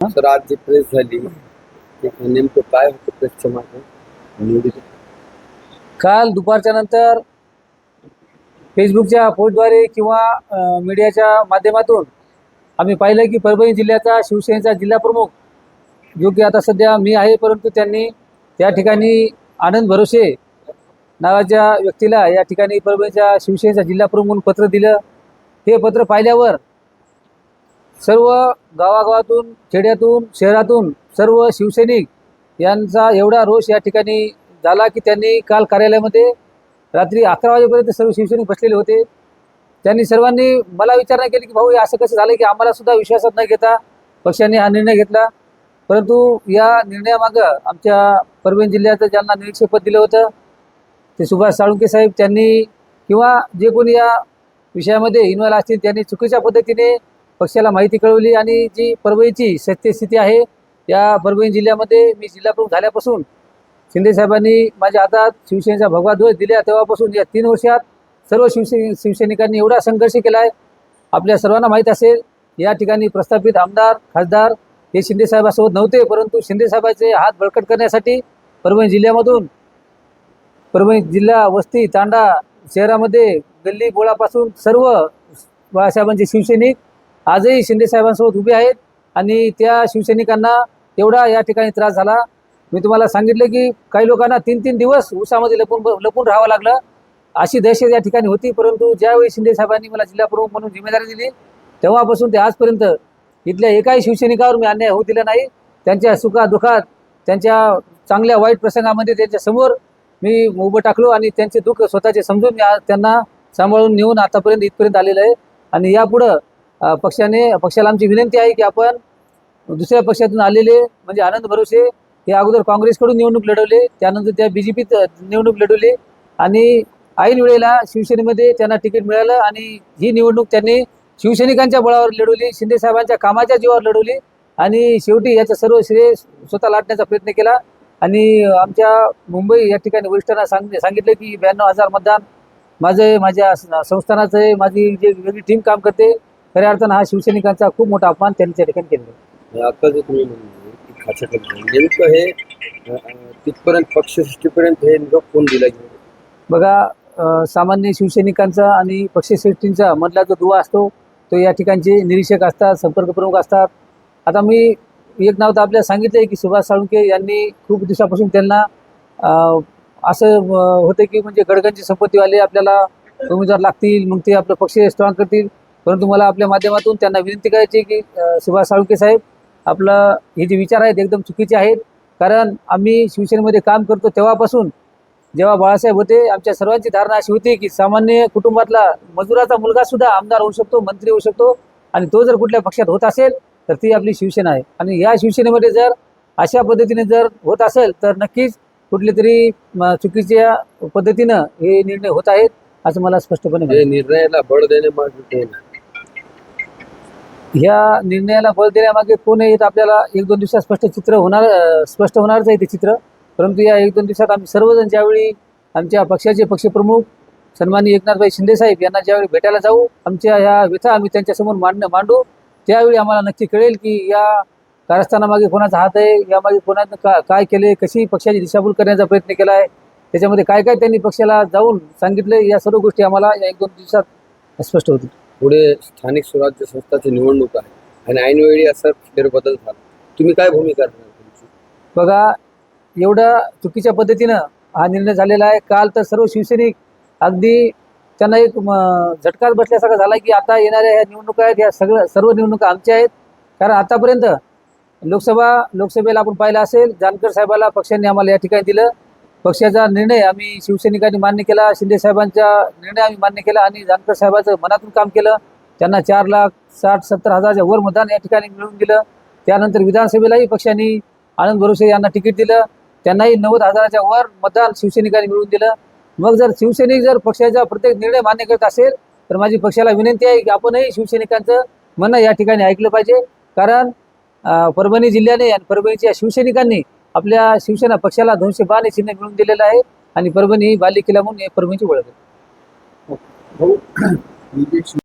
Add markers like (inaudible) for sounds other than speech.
Sir आज जी press झाली नेमकं काय होतं प्रेसच्या मागे? काल दुपारच्या नंतर फेसबुकच्या पोस्टद्वारे किंवा मीडियाच्या माध्यमातून आम्ही पाहिलं की परभणी जिल्ह्याचा शिवसेनेचा जिल्हा प्रमुख जो की आता सध्या मी आहे परंतु त्यांनी त्या ठिकाणी आनंद भरोसे नावाच्या व्यक्तीला या ठिकाणी परभणीच्या शिवसेनेचा जिल्हा प्रमुख म्हणून पत्र दिलं. हे पत्र पाहिल्यावर सर्व गावागावातून खेड्यातून शहरातून सर्व शिवसैनिक यांचा एवढा रोष या ठिकाणी झाला की त्यांनी काल कार्यालयामध्ये रात्री अकरा वाजेपर्यंत सर्व शिवसैनिक बसलेले होते. त्यांनी सर्वांनी मला विचारणा केली की भाऊ हे असं कसं झालं की आम्हाला सुद्धा विश्वासात न घेता पक्षाने हा निर्णय घेतला? परंतु या निर्णयामागं आमच्या परभणी जिल्ह्याचं ज्यांना निरीक्षकपद दिलं होतं ते सुभाष साळुंके साहेब त्यांनी किंवा जे कोणी या विषयामध्ये इन्व्हॉल्व असतील त्यांनी चुकीच्या पद्धतीने पक्षाला माहिती कळवली आणि जी परभणीची सत्यस्थिती आहे या परभणी जिल्ह्यामध्ये मी जिल्हाप्रमुख झाल्यापासून शिंदेसाहेबांनी माझ्या हातात शिवसेनेचा भगवा ध्वज दिल्या तेव्हापासून या तीन वर्षात सर्व शिवसे शिवसैनिकांनी एवढा संघर्ष केला आहे आपल्या सर्वांना माहीत असेल या ठिकाणी प्रस्थापित आमदार खासदार हे शिंदेसाहेबासोबत नव्हते परंतु शिंदेसाहेबांचे हात बळकट करण्यासाठी परभणी जिल्ह्यामधून परभणी जिल्हा वस्ती तांडा शहरामध्ये गल्ली बोळापासून सर्व बाळासाहेबांचे शिवसैनिक आजही शिंदे साहेबांसोबत उभे आहेत आणि त्या शिवसैनिकांना एवढा या ठिकाणी त्रास झाला. मी तुम्हाला सांगितलं की काही लोकांना तीन तीन दिवस उसामध्ये लपून लपून राहावं लागलं. अशी दहशत या ठिकाणी होती परंतु ज्यावेळी शिंदे साहेबांनी मला जिल्हा प्रमुख म्हणून जिम्मेदारी दिली तेव्हापासून ते आजपर्यंत इथल्या एकाही शिवसैनिकावर मी अन्याय होऊ दिला नाही. त्यांच्या सुखादुखात त्यांच्या चांगल्या वाईट प्रसंगामध्ये त्यांच्यासमोर मी उभं टाकलो आणि त्यांचे दुःख स्वतःचे समजून मी त्यांना सांभाळून नेऊन आतापर्यंत इथपर्यंत आलेलं आहे. आणि यापुढं पक्षाने पक्षाला आमची विनंती आहे की आपण दुसऱ्या पक्षातून आलेले म्हणजे आनंद भरोसे हे अगोदर काँग्रेसकडून निवडणूक लढवले त्यानंतर त्या बी जे पीत निवडणूक लढवली आणि ऐन वेळेला शिवसेनेमध्ये त्यांना तिकीट मिळालं आणि ही निवडणूक त्यांनी शिवसैनिकांच्या बळावर लढवली शिंदेसाहेबांच्या कामाच्या जीवावर लढवली आणि शेवटी याचा सर्व श्रेय स्वतः लाटण्याचा प्रयत्न केला. आणि आमच्या मुंबई या ठिकाणी वरिष्ठांना सांग सांगितलं की ब्याण्णव हजार मतदान माझं माझ्या संस्थानाचं आहे माझी जे वेगळी टीम काम करते खऱ्या अर्थानं हा शिवसैनिकांचा खूप मोठा अपमान त्यांनी त्या ठिकाणी केलेला आहे. आता जे तुम्ही खाचेकर नेमकं हे तिथपर्यंत पक्षसृष्टीपर्यंत हे नेमकं कोण दिला बघा सामान्य शिवसैनिकांचा आणि पक्षश्रेष्ठींचा मधला जो दुवा असतो तो या ठिकाणचे निरीक्षक असतात संपर्क प्रमुख असतात. आता मी एक नाव तर आपल्याला सांगितलं आहे की सुभाष साळुंके यांनी खूप दिवसापासून त्यांना असं होतं की म्हणजे गडगंजी संपत्तीवाले आपल्याला उमेदवार लागतील मग ते आपलं पक्ष स्ट्रॉंग करतील. परंतु मला आपल्या माध्यमातून त्यांना विनंती करायची की सुभाष साळुंके साहेब आपलं हे जे विचार आहेत एकदम चुकीचे आहेत. कारण आम्ही शिवसेनेमध्ये काम करतो तेव्हापासून. जेव्हा बाळासाहेब होते आमच्या सर्वांची धारणा अशी होती की सामान्य कुटुंबातला मजुराचा मुलगा सुद्धा आमदार होऊ शकतो मंत्री होऊ शकतो. आणि तो जर कुठल्या पक्षात होत असेल तर ती आपली शिवसेना आहे. आणि या शिवसेनेमध्ये जर अशा पद्धतीने जर होत असेल तर नक्कीच कुठली तरी चुकीच्या पद्धतीनं हे निर्णय होत आहेत असं मला स्पष्टपणे निर्णयाला बळ आहे? ह्या निर्णयाला बळ देण्यामागे कोण आहे तर आपल्याला एक दोन दिवसात स्पष्ट चित्र होणार स्पष्ट होणारच आहे ते चित्र. परंतु या एक दोन दिवसात आम्ही सर्वजण ज्यावेळी आमच्या पक्षाचे पक्षप्रमुख सन्मानी एकनाथभाई शिंदेसाहेब यांना ज्यावेळी भेटायला जाऊ आमच्या ह्या व्यथा आम्ही त्यांच्यासमोर मांडणं मांडू त्यावेळी आम्हाला नक्की कळेल की या कारस्थानामागे कोणाचा हात आहे यामागे कोणानं का काय केले कशी पक्षाची दिशाभूल करण्याचा प्रयत्न केला आहे त्याच्यामध्ये काय काय त्यांनी पक्षाला जाऊन सांगितलं या सर्व गोष्टी आम्हाला या एक दोन दिवसात स्पष्ट होतील. पुढे स्थानिक स्वराज्य संस्थाची निवडणूक आहे आणि ऐनवेळी असं फेरबदल झाला. तुम्ही काय भूमिका राहणार तुमची? बघा एवढ्या चुकीच्या पद्धतीनं हा निर्णय झालेला आहे. काल तर सर्व शिवसैनिक अगदी त्यांना एक झटकाच बसल्यासारखा झाला की आता येणाऱ्या ह्या निवडणुका आहेत ह्या सगळं सर्व निवडणुका आमच्या आहेत. कारण आतापर्यंत लोकसभा लोकसभेला आपण पाहिलं असेल जानकर साहेबाला पक्षाने आम्हाला या ठिकाणी दिलं. पक्षाचा निर्णय आम्ही शिवसैनिकांनी मान्य केला शिंदे साहेबांचा निर्णय आम्ही मान्य केला आणि जानकर साहेबांचं मनातून काम केलं. त्यांना चार लाख साठ सत्तर हजारच्या वर मतदान या ठिकाणी मिळवून दिलं. त्यानंतर विधानसभेलाही पक्षांनी आनंद भरोसे यांना तिकीट दिलं. त्यांनाही नव्वद हजाराच्या वर मतदान शिवसैनिकांनी मिळवून दिलं. मग जर शिवसैनिक जर पक्षाचा प्रत्येक निर्णय मान्य करत असेल तर माझी पक्षाला विनंती आहे की आपणही शिवसैनिकांचं म्हणणं या ठिकाणी ऐकलं पाहिजे. कारण परभणी जिल्ह्याने आणि परभणीच्या शिवसैनिकांनी आपल्या शिवसेना पक्षाला दोनशे बारा चिन्ह मिळून दिलेलं आहे आणि परभणी ही म्हणून हे परभणीची ओळख आहे. (clears throat)